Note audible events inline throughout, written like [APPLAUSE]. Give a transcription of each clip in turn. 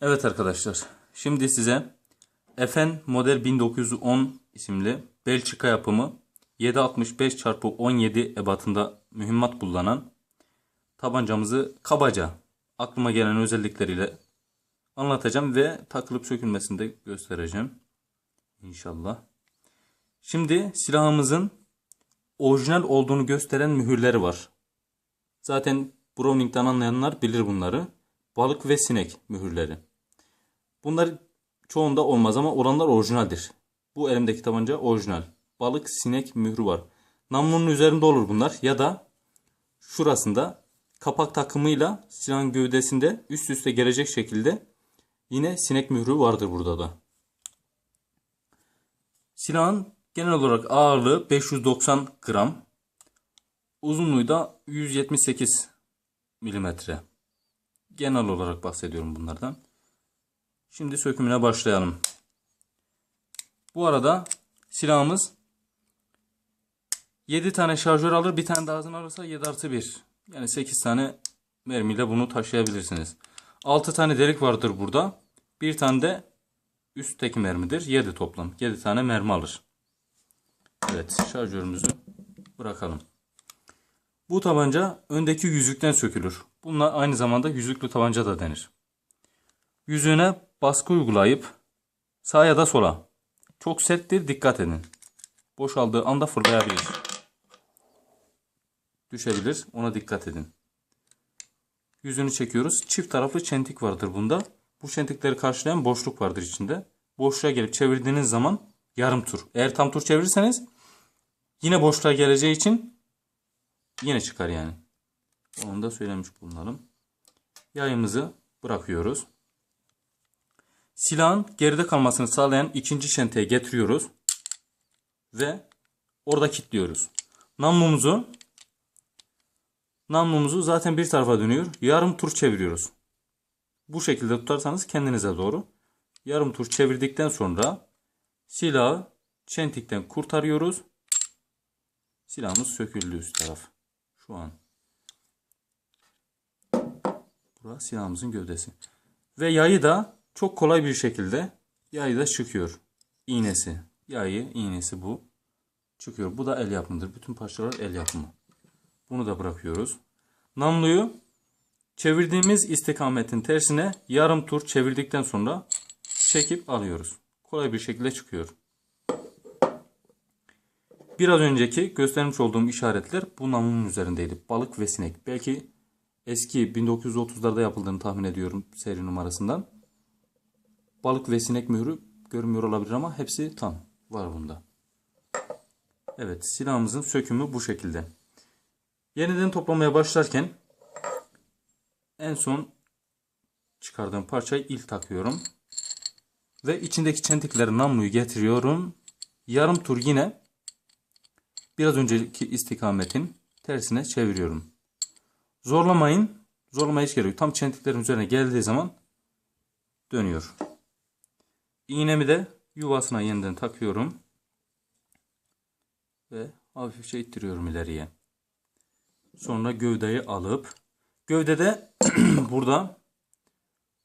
Evet arkadaşlar. Şimdi size FN model 1910 isimli Belçika yapımı 765 x 17 ebatında mühimmat kullanan tabancamızı kabaca aklıma gelen özellikleriyle anlatacağım ve takılıp sökülmesini de göstereceğim. İnşallah. Şimdi silahımızın orijinal olduğunu gösteren mühürleri var. Zaten Browning'den anlayanlar bilir bunları. Balık ve sinek mühürleri. Bunlar çoğunda olmaz ama oranlar orijinaldir. Bu elimdeki tabanca orijinal. Balık, sinek mührü var. Namlunun üzerinde olur bunlar ya da şurasında kapak takımıyla silahın gövdesinde üst üste gelecek şekilde yine sinek mührü vardır burada da. Silahın genel olarak ağırlığı 590 gram. Uzunluğu da 178 milimetre. Genel olarak bahsediyorum bunlardan. Şimdi sökümüne başlayalım. Bu arada silahımız 7 tane şarjör alır. Bir tane daha alırsa 7 artı 1. Yani 8 tane mermiyle bunu taşıyabilirsiniz. 6 tane delik vardır burada. Bir tane de üstteki mermidir. 7 toplam. 7 tane mermi alır. Evet şarjörümüzü bırakalım. Bu tabanca öndeki yüzükten sökülür. Bunlar aynı zamanda yüzüklü tabanca da denir. Yüzüğüne baskı uygulayıp sağa ya da sola. Çok serttir dikkat edin. Boşaldığı anda fırlayabilir. Düşebilir ona dikkat edin. Yüzünü çekiyoruz. Çift taraflı çentik vardır bunda. Bu çentikleri karşılayan boşluk vardır içinde. Boşluğa gelip çevirdiğiniz zaman yarım tur. Eğer tam tur çevirirseniz yine boşluğa geleceği için yine çıkar yani. Onu da söylemiş bulunalım. Yayımızı bırakıyoruz. Silahın geride kalmasını sağlayan ikinci çenteye getiriyoruz. Ve orada kilitliyoruz. Namlumuzu namlumuzu zaten bir tarafa dönüyor. Yarım tur çeviriyoruz. Bu şekilde tutarsanız kendinize doğru. Yarım tur çevirdikten sonra silahı çentikten kurtarıyoruz. Silahımız söküldü üst taraf. Şu an. Burası silahımızın gövdesi. Ve yayı da çok kolay bir şekilde yayı da çıkıyor. İğnesi. Yayı, iğnesi bu. Çıkıyor. Bu da el yapımıdır. Bütün parçalar el yapımı. Bunu da bırakıyoruz. Namluyu çevirdiğimiz istikametin tersine yarım tur çevirdikten sonra çekip alıyoruz. Kolay bir şekilde çıkıyor. Biraz önceki göstermiş olduğum işaretler bu namlunun üzerindeydi. Balık ve sinek. Belki eski 1930'larda yapıldığını tahmin ediyorum seri numarasından. Balık ve sinek mührü görünmüyor olabilir ama hepsi tam var bunda. Evet silahımızın sökümü bu şekilde. Yeniden toplamaya başlarken en son çıkardığım parçayı ilk takıyorum. Ve içindeki çentikleri namluyu getiriyorum. Yarım tur yine biraz önceki istikametin tersine çeviriyorum. Zorlamayın. Zorlamaya hiç gerek yok. Tam çentiklerin üzerine geldiği zaman dönüyor. İğnemi de yuvasına yeniden takıyorum. Ve hafifçe ittiriyorum ileriye. Sonra gövdeyi alıp gövdede [CLEARS THROAT] burada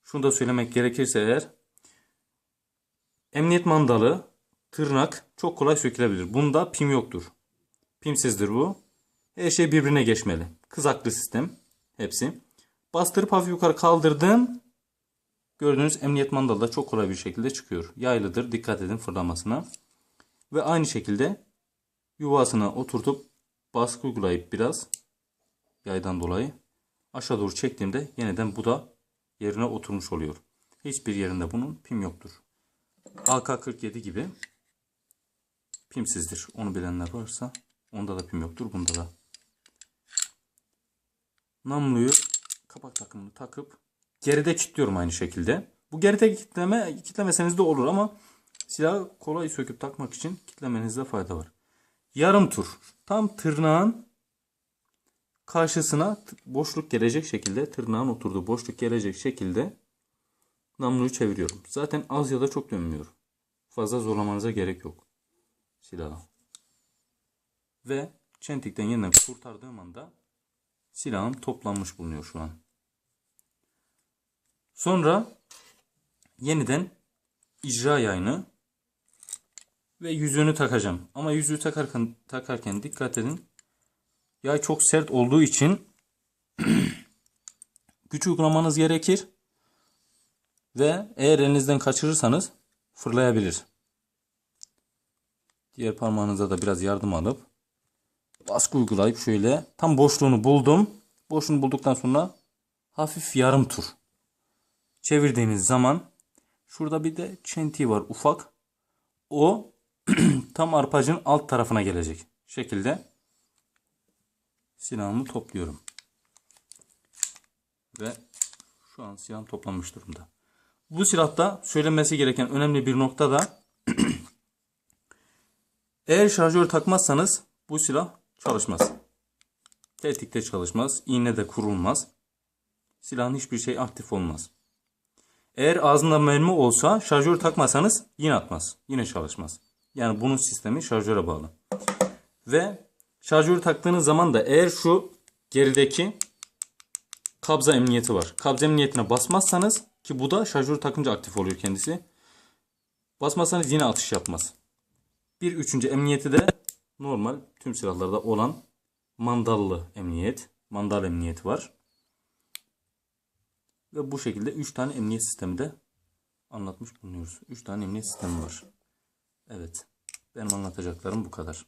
şunu da söylemek gerekirse eğer emniyet mandalı tırnak çok kolay sökülebilir. Bunda pim yoktur. Pimsizdir bu. Her şey birbirine geçmeli. Kızaklı sistem hepsi. Bastırıp hafif yukarı kaldırdın. Gördüğünüz emniyet mandalı da çok kolay bir şekilde çıkıyor. Yaylıdır. Dikkat edin fırlamasına. Ve aynı şekilde yuvasına oturtup baskı uygulayıp biraz yaydan dolayı aşağı doğru çektiğimde yeniden bu da yerine oturmuş oluyor. Hiçbir yerinde bunun pim yoktur. AK-47 gibi pimsizdir. Onu bilenler varsa onda da pim yoktur. Bunda da. Namluyu kapak takımını takıp geride kilitliyorum aynı şekilde. Bu geride kilitleme kilitlemeseniz de olur ama silahı kolay söküp takmak için kilitlemenizde fayda var. Yarım tur. Tam tırnağın karşısına boşluk gelecek şekilde tırnağın oturduğu boşluk gelecek şekilde namluyu çeviriyorum. Zaten az ya da çok dönmüyor. Fazla zorlamanıza gerek yok. Silahı. Ve çentikten yeniden kurtardığım anda silahım toplanmış bulunuyor şu an. Sonra yeniden icra yayını ve yüzüğünü takacağım. Ama yüzüğü takarken, takarken dikkat edin. Yay çok sert olduğu için [CLEARS THROAT] güç uygulamanız gerekir. Ve eğer elinizden kaçırırsanız fırlayabilir. Diğer parmağınıza da biraz yardım alıp baskı uygulayıp şöyle tam boşluğunu buldum. Boşluğunu bulduktan sonra hafif yarım tur çevirdiğiniz zaman şurada bir de çentiği var ufak. O [CLEARS THROAT] tam arpacın alt tarafına gelecek şekilde silahımı topluyorum. Ve şu an silahım toplanmış durumda. Bu silahta söylenmesi gereken önemli bir nokta da [CLEARS THROAT] eğer şarjör takmazsanız bu silah çalışmaz. Tetikte çalışmaz, iğne de kurulmaz. Silahın hiçbir şey aktif olmaz. Eğer ağzında mermi olsa şarjör takmasanız yine atmaz. Yine çalışmaz. Yani bunun sistemi şarjöre bağlı. Ve şarjörü taktığınız zaman da eğer şu gerideki kabza emniyeti var. Kabza emniyetine basmazsanız ki bu da şarjörü takınca aktif oluyor kendisi. Basmazsanız yine atış yapmaz. Bir üçüncü emniyeti de normal tüm silahlarda olan mandallı emniyet. Mandal emniyeti var. Ve bu şekilde 3 tane emniyet sistemi de anlatmış bulunuyoruz. 3 tane emniyet sistemi var. Evet. Benim anlatacaklarım bu kadar.